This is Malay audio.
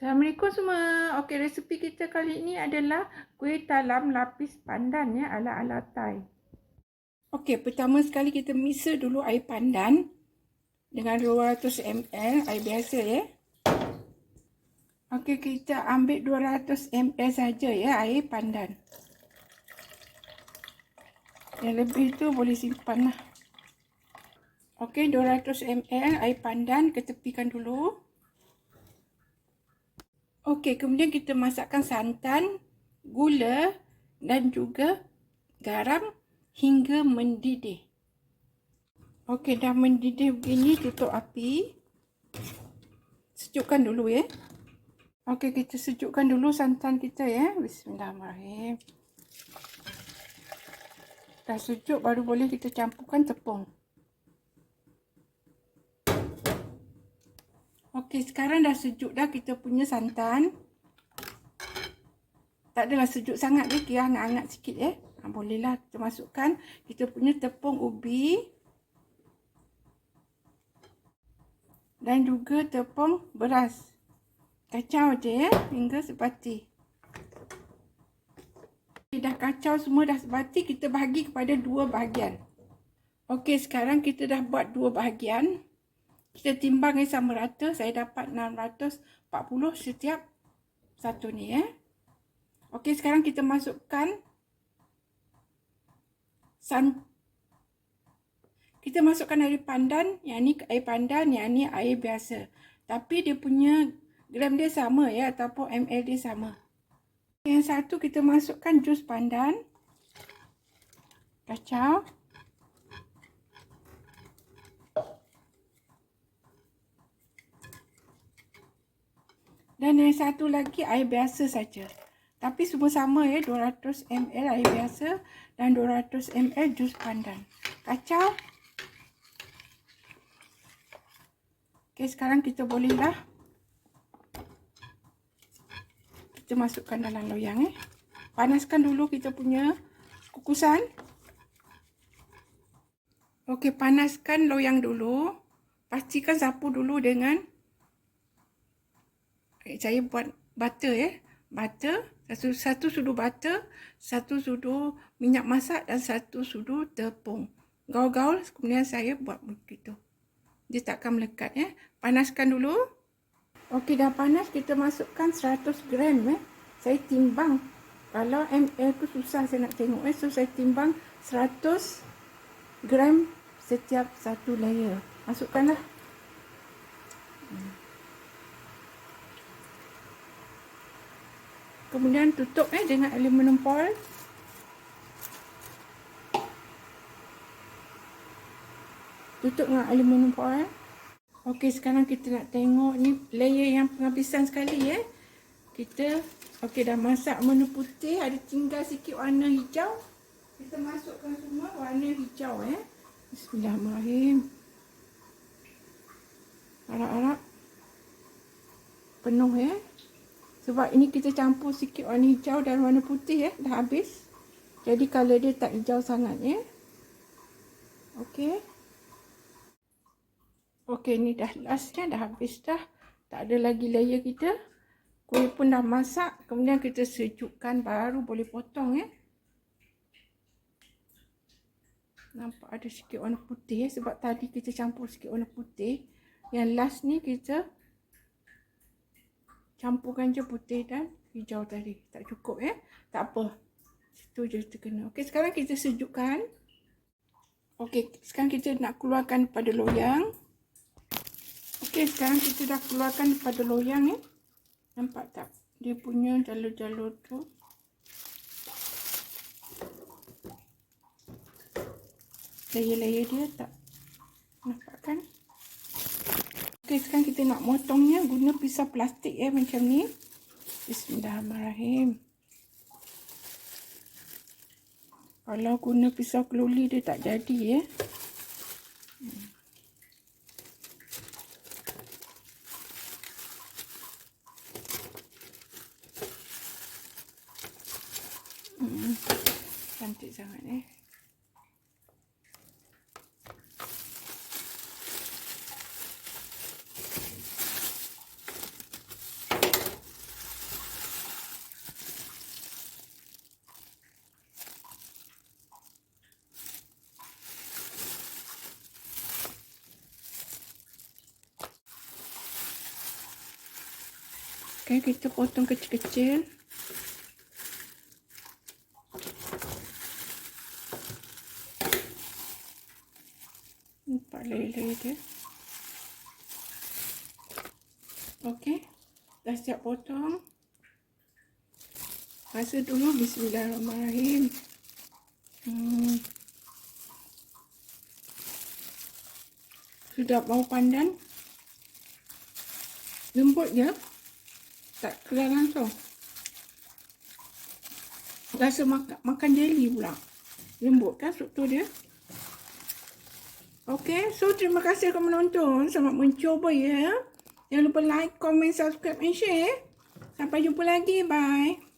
Assalamualaikum semua. Okey, resepi kita kali ini adalah kuih talam lapis pandan ya ala-ala Thai. Okey, pertama sekali kita misal dulu air pandan dengan 200 ml air biasa ya. Okey, kita ambil 200 ml saja ya air pandan. Yang lebih tu boleh simpan lah. Okey, 200 ml air pandan ketepikan dulu. Okey, kemudian kita masakkan santan, gula dan juga garam hingga mendidih. Okey, dah mendidih begini, tutup api. Sejukkan dulu ya. Okey, kita sejukkan dulu santan kita ya. Bismillahirrahmanirrahim. Dah sejuk baru boleh kita campurkan tepung. Okey, sekarang dah sejuk dah kita punya santan. Tak adalah sejuk sangat dia, kira hangat-hangat sikit eh. Ha, bolehlah kita masukkan kita punya tepung ubi. Dan juga tepung beras. Kacau je ya, hingga sepati. Dah kacau semua dah sepati, kita bahagi kepada dua bahagian. Okey, sekarang kita dah buat dua bahagian. Kita timbang yang sama rata. Saya dapat 640 setiap satu ni ya. Okey, sekarang kita masukkan san kita masukkan air pandan, yang ni air pandan, yang ni air biasa. Tapi dia punya gram dia sama ya ataupun ml dia sama. Yang satu kita masukkan jus pandan. Kacau. Dan yang satu lagi air biasa saja. Tapi semua sama ya, 200 ml air biasa dan 200 ml jus pandan. Kacau. Okey, sekarang kita bolehlah kita masukkan dalam loyang eh. Panaskan dulu kita punya kukusan. Okey, panaskan loyang dulu. Pastikan sapu dulu dengan saya buat butter ya. Butter, satu, satu sudu butter, satu sudu minyak masak dan satu sudu tepung. Gaul-gaul, kemudian saya buat begitu. Dia takkan melekat ya. Panaskan dulu. Okey, dah panas, kita masukkan 100 gram ya. Saya timbang. Kalau ml tu susah saya nak tengok eh. So, saya timbang 100 gram setiap satu layer. Masukkanlah. Hmm. Kemudian tutup eh dengan aluminium foil. Tutup dengan aluminium foil. Okey, sekarang kita nak tengok ni layer yang penghabisan sekali eh. Kita okey dah masak menu putih, ada tinggal sikit warna hijau. Kita masukkan semua warna hijau eh. Bismillahirrahmanirrahim. Harap-harap penuh eh. Sebab ini kita campur sikit warna hijau dan warna putih ya. Dah habis. Jadi color dia tak hijau sangat ya. Okey. Okey ni dah lastnya dah habis dah. Tak ada lagi layer kita. Kuih pun dah masak. Kemudian kita sejukkan baru boleh potong ya. Nampak ada sikit warna putih ya. Sebab tadi kita campur sikit warna putih. Yang last ni kita campurkan je putih dan hijau tadi. Tak cukup ya. Tak apa. Situ je terkena. Okey, sekarang kita sejukkan. Okey, sekarang kita nak keluarkan pada loyang. Okey, sekarang kita dah keluarkan pada loyang ni. Nampak tak? Dia punya jalur-jalur tu. Layer-layer dia tak nampak kan? Okey, sekarang kita nak motongnya guna pisau plastik ya macam ni. Bismillahirrahmanirrahim. Kalau guna pisau keluli dia tak jadi ya. Cantik sangat eh. Okay, kita potong kecil-kecil. Nampak lele dia. Okey. Dah siap potong. Rasa dulu bismillahirrahmanirrahim. Hmm. Sudah bau pandan. Lembut je. Tak keras langsung. Rasa makan, makan jelly pula. Lembut kan struktur dia. Okay, so terima kasih kerana menonton. Selamat mencuba ya. Jangan lupa like, comment, subscribe and share. Sampai jumpa lagi. Bye.